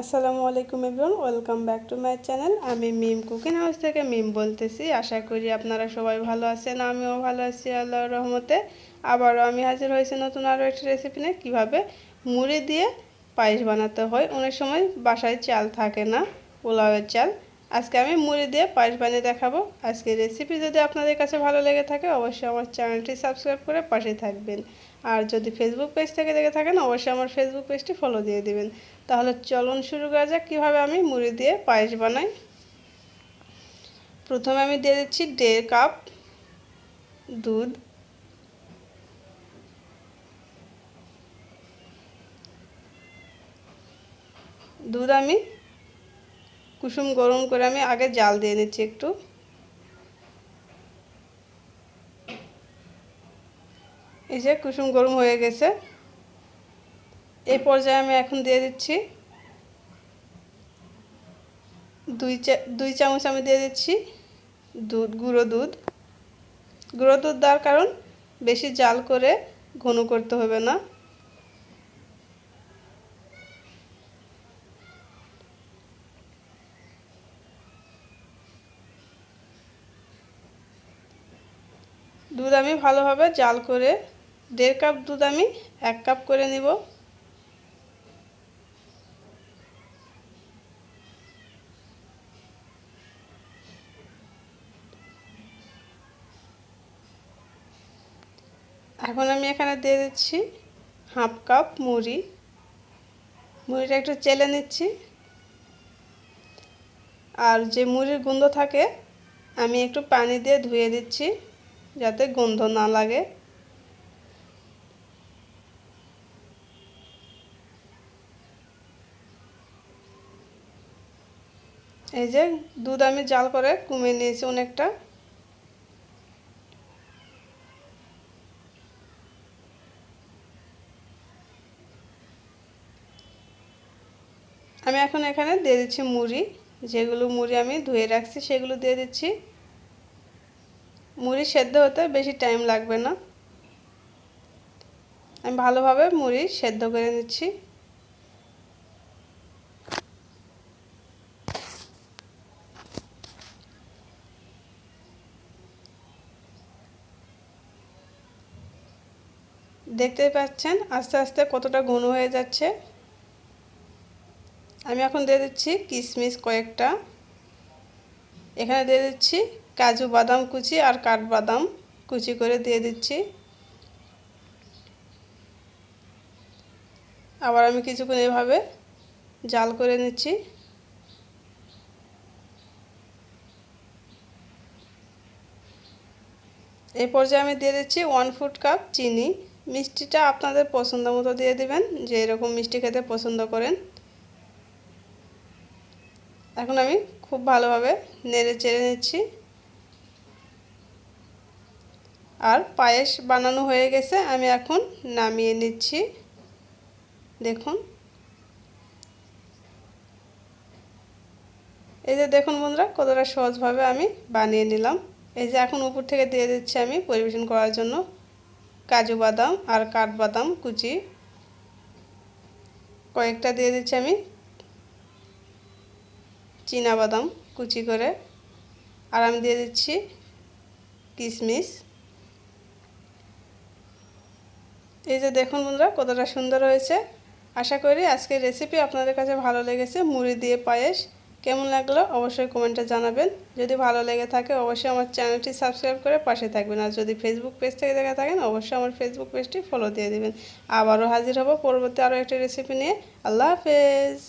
আসসালামু আলাইকুম everyone, welcome back to my channel. Mim meme cooking house থেকে মিম বলতেছি। আশা করি আপনারা সবাই ভালো আছেন, আমিও ভালো আছি আল্লাহ রহমতে। আবারও আমি হাজির হয়েছি নতুন আরও একটি রেসিপি নিয়ে। কীভাবে? মুড়ি দিয়ে পায়েস বানাতে হয়। অনেক সময় বাসায় চাল থাকে না, পোলাওয়ের চাল। আজকে আমি মুড়ি দিয়ে পায়েস বানিয়ে দেখাবো। আজকে রেসিপি যদি আপনাদের কাছে ভালো লেগে থাকে, অবশ্যই আমার চ্যানেলটি সাবস্ক্রাইব করে পাশে থাকবেন। আর যদি ফেসবুক পেজ থেকে দেখে থাকেন, অবশ্যই আমার ফেসবুক পেজটি ফলো দিয়ে দিবেন। তাহলে চলন শুরু করা যাক, কীভাবে আমি মুড়ি দিয়ে পায়েস বানাই। প্রথমে আমি দিয়ে দিচ্ছি দেড় কাপ দুধ। দুধ আমি কুসুম গরম করে আমি আগে জাল দিয়ে নিচ্ছি একটু। এই যে কুসুম গরম হয়ে গেছে। এই পর্যায়ে আমি এখন দিয়ে দিচ্ছি দুই চা, দুই চামচ আমি দিয়ে দিচ্ছি দুধ, গুঁড়ো দুধ। গুঁড়ো দুধ দেওয়ার কারণ বেশি জাল করে ঘন করতে হবে না। দুধ আমি ভালোভাবে জাল করে দেড় কাপ দুধ আমি এক কাপ করে নিব। এখন আমি এখানে দিয়ে দিচ্ছি হাফ কাপ মুড়ি। মুড়িটা একটু চেলে নিচ্ছি। আর যে মুড়ির গন্ধ থাকে, আমি একটু পানি দিয়ে ধুয়ে দিচ্ছি। যাতে গন্ধ না লাগে। এই যে দুধ আমি জাল করে কমিয়ে নিয়েছি অনেকটা। আমি এখন এখানে দিয়ে দিচ্ছি মুড়ি। যেগুলো মুড়ি আমি ধুয়ে রাখছি, সেগুলো দিয়ে দিচ্ছি। মুড়ি সেদ্ধ হতে বেশি টাইম লাগবে না। আমি ভালোভাবে মুড়ি সেদ্ধ করে নিচ্ছি। দেখতে পাচ্ছেন আস্তে আস্তে কতটা ঘন হয়ে যাচ্ছে। আমি এখন দিয়ে দিচ্ছি কিশমিশ কয়েকটা। এখানে দিয়ে দিচ্ছি কাজু বাদাম কুচি আর কাঠবাদাম কুচি করে দিয়ে দিচ্ছি। আবার আমি কিছুক্ষণ এভাবে জাল করে নিচ্ছি। এই পর্যায়ে আমি দিয়ে দিচ্ছি ওয়ান ফুট কাপ চিনি। মিষ্টিটা আপনাদের পছন্দ মতো দিয়ে দিবেন, যে এরকম মিষ্টি খেতে পছন্দ করেন। এখন আমি খুব ভালোভাবে নেড়ে চেড়ে নিচ্ছি। আর পায়েস বানানো হয়ে গেছে, আমি এখন নামিয়ে নিচ্ছি। দেখুন। এই যে দেখুন বন্ধুরা, কতটা সহজভাবে আমি বানিয়ে নিলাম। এই যে এখন উপর থেকে দিয়ে দিচ্ছি আমি পরিবেশন করার জন্য কাজু বাদাম আর কাঠবাদাম কুচি। কয়েকটা দিয়ে দিচ্ছি আমি বাদাম কুচি করে। আর আমি দিয়ে দিচ্ছি কিশমিশ এই যে দেখুন বন্ধুরা, কতটা সুন্দর হয়েছে। আশা করি আজকের রেসিপি আপনাদের কাছে ভালো লেগেছে। মুড়ি দিয়ে পায়েস কেমন লাগল অবশ্যই কমেন্টে জানাবেন। যদি ভালো লেগে থাকে অবশ্যই আমার চ্যানেলটি সাবস্ক্রাইব করে পাশে থাকবেন। আর যদি ফেসবুক পেজ থেকে দেখে থাকেন, অবশ্যই আমার ফেসবুক পেজটি ফলো দিয়ে দেবেন। আবারও হাজির হব পরবর্তী আরও একটি রেসিপি নিয়ে। আল্লাহ হাফেজ।